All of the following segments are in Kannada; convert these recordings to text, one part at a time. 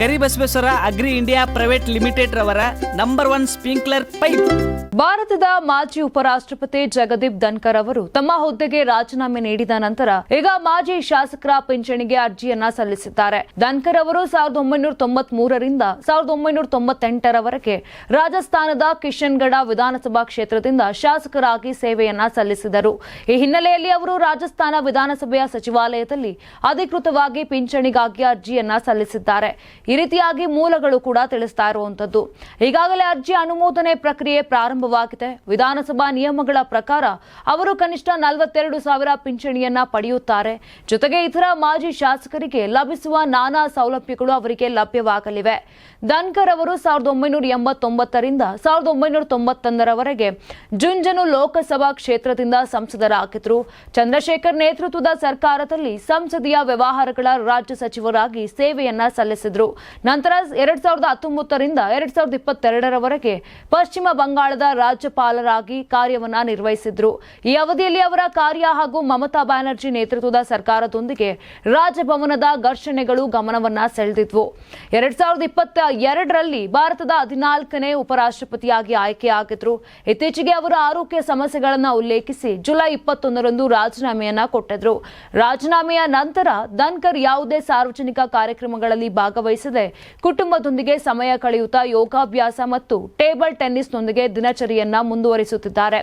Karibasaveshwara agri India private limited ರವರ ನಂಬರ್ ಒನ್ ಸ್ಪ್ರಿಂಕ್ಲರ್ ಪೈಪ್. ಭಾರತದ ಮಾಜಿ ಉಪರಾಷ್ಟ್ರಪತಿ ಜಗದೀಪ್ ಧನ್ಕರ್ ಅವರು ತಮ್ಮ ಹುದ್ದೆಗೆ ರಾಜೀನಾಮೆ ನೀಡಿದ ನಂತರ ಈಗ ಮಾಜಿ ಶಾಸಕರ ಪಿಂಚಣಿಗೆ ಅರ್ಜಿಯನ್ನ ಸಲ್ಲಿಸಿದ್ದಾರೆ. ಧನ್ಕರ್ ಅವರು ಸಾವಿರದ ಒಂಬೈನೂರ ತೊಂಬತ್ ಮೂರರಿಂದ ಸಾವಿರದ ಒಂಬೈನೂರ ತೊಂಬತ್ತೆಂಟರವರೆಗೆ ರಾಜಸ್ಥಾನದ ಕಿಶನ್ಗಢ ವಿಧಾನಸಭಾ ಕ್ಷೇತ್ರದಿಂದ ಶಾಸಕರಾಗಿ ಸೇವೆಯನ್ನ ಸಲ್ಲಿಸಿದರು. ಈ ಹಿನ್ನೆಲೆಯಲ್ಲಿ ಅವರು ರಾಜಸ್ಥಾನ ವಿಧಾನಸಭೆಯ ಸಚಿವಾಲಯದಲ್ಲಿ ಅಧಿಕೃತವಾಗಿ ಪಿಂಚಣಿಗಾಗಿ ಅರ್ಜಿಯನ್ನ ಸಲ್ಲಿಸಿದ್ದಾರೆ. ಈ ರೀತಿಯಾಗಿ ಮೂಲಗಳು ಕೂಡ ತಿಳಿಸ್ತಾ ಇರುವಂತದ್ದು ಈಗಾಗಲೇ ಅರ್ಜಿ ಅನುಮೋದನೆ ಪ್ರಕ್ರಿಯೆ ಪ್ರಾರಂಭವಾಗಿದೆ. ವಿಧಾನಸಭಾ ನಿಯಮಗಳ ಪ್ರಕಾರ ಅವರು ಕನಿಷ್ಠ ನಲವತ್ತೆರಡು ಸಾವಿರ ಪಿಂಚಣಿಯನ್ನ ಪಡೆಯುತ್ತಾರೆ. ಜೊತೆಗೆ ಇತರ ಮಾಜಿ ಶಾಸಕರಿಗೆ ಲಭಿಸುವ ನಾನಾ ಸೌಲಭ್ಯಗಳು ಅವರಿಗೆ ಲಭ್ಯವಾಗಲಿವೆ. ಧನ್ಕರ್ ಅವರು ಸಾವಿರದ ಒಂಬೈನೂರ ಎಂಬತ್ತೊಂಬತ್ತರಿಂದ ಸಾವಿರದ ಒಂಬೈನೂರ ತೊಂಬತ್ತೊಂದರವರೆಗೆ ಜುಂಜನು ಲೋಕಸಭಾ ಕ್ಷೇತ್ರದಿಂದ ಸಂಸದರಾಗಿದ್ದರು. ಚಂದ್ರಶೇಖರ್ ನೇತೃತ್ವದ ಸರ್ಕಾರದಲ್ಲಿ ಸಂಸದೀಯ ವ್ಯವಹಾರಗಳ ರಾಜ್ಯ ಸಚಿವರಾಗಿ ಸೇವೆಯನ್ನ ಸಲ್ಲಿಸಿದ್ರು. ನಂತರ ಎರಡ್ ಸಾವಿರದ ಹತ್ತೊಂಬತ್ತರಿಂದ ಎರಡ್ ಸಾವಿರದ ಇಪ್ಪತ್ತೆರಡರವರೆಗೆ ಪಶ್ಚಿಮ ಬಂಗಾಳದ ರಾಜ್ಯಪಾಲರಾಗಿ ಕಾರ್ಯವನ್ನ ನಿರ್ವಹಿಸಿದ್ರು. ಈ ಅವಧಿಯಲ್ಲಿ ಅವರ ಕಾರ್ಯ ಹಾಗೂ ಮಮತಾ ಬ್ಯಾನರ್ಜಿ ನೇತೃತ್ವದ ಸರ್ಕಾರದೊಂದಿಗೆ ರಾಜಭವನದ ಘರ್ಷಣೆಗಳು ಗಮನವನ್ನ ಸೆಳೆದಿದ್ವು. ಎರಡ್ ಸಾವಿರದ ಇಪ್ಪತ್ತ ಎರಡರಲ್ಲಿ ಭಾರತದ ಹದಿನಾಲ್ಕನೇ ಉಪರಾಷ್ಟ್ರಪತಿಯಾಗಿ ಆಯ್ಕೆಯಾಗಿದ್ರು ಇತ್ತೀಚೆಗೆ ಅವರ ಆರೋಗ್ಯ ಸಮಸ್ಯೆಗಳನ್ನ ಉಲ್ಲೇಖಿಸಿ ಜುಲೈ ಇಪ್ಪತ್ತೊಂದರಂದು ರಾಜೀನಾಮೆಯನ್ನ ಕೊಟ್ಟಿದ್ರು. ರಾಜೀನಾಮೆಯ ನಂತರ ಧನ್ಕರ್ ಯಾವುದೇ ಸಾರ್ವಜನಿಕ ಕಾರ್ಯಕ್ರಮಗಳಲ್ಲಿ ಭಾಗವಹಿಸದೆ ಕುಟುಂಬದೊಂದಿಗೆ ಸಮಯ ಕಳೆಯುತ್ತಾ ಯೋಗಾಭ್ಯಾಸ ಮತ್ತು ಟೇಬಲ್ ಟೆನ್ನಿಸ್ನೊಂದಿಗೆ ದಿನಚರಿಯನ್ನ ಮುಂದುವರಿಸುತ್ತಿದ್ದಾರೆ.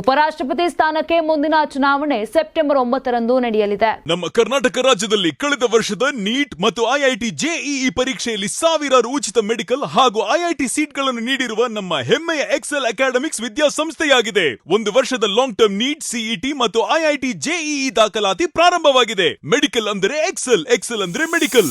ಉಪರಾಷ್ಟ್ರಪತಿ ಸ್ಥಾನಕ್ಕೆ ಮುಂದಿನ ಚುನಾವಣೆ ಸೆಪ್ಟೆಂಬರ್ ಒಂಬತ್ತರಂದು ನಡೆಯಲಿದೆ. ನಮ್ಮ ಕರ್ನಾಟಕ ರಾಜ್ಯದಲ್ಲಿ ಕಳೆದ ವರ್ಷದ ನೀಟ್ ಮತ್ತು ಐಐಟಿ ಜೆಇಇ ಪರೀಕ್ಷೆಯಲ್ಲಿ ಸಾವಿರಾರು ಉಚಿತ ಮೆಡಿಕಲ್ ಹಾಗೂ ಐಐಟಿ ಸೀಟ್ಗಳನ್ನು ನೀಡಿರುವ ನಮ್ಮ ಹೆಮ್ಮೆಯ ಎಕ್ಸೆಲ್ ಅಕಾಡೆಮಿಕ್ಸ್ ವಿದ್ಯಾಸಂಸ್ಥೆಯಾಗಿದೆ. ಒಂದು ವರ್ಷದ ಲಾಂಗ್ ಟರ್ಮ್ ನೀಟ್, ಸಿಇಟಿ ಮತ್ತು ಐಐಟಿ ಜೆಇಇ ದಾಖಲಾತಿ ಪ್ರಾರಂಭವಾಗಿದೆ. ಮೆಡಿಕಲ್ ಅಂದರೆ ಎಕ್ಸೆಲ್ ಎಕ್ಸೆಲ್ ಅಂದರೆ ಮೆಡಿಕಲ್.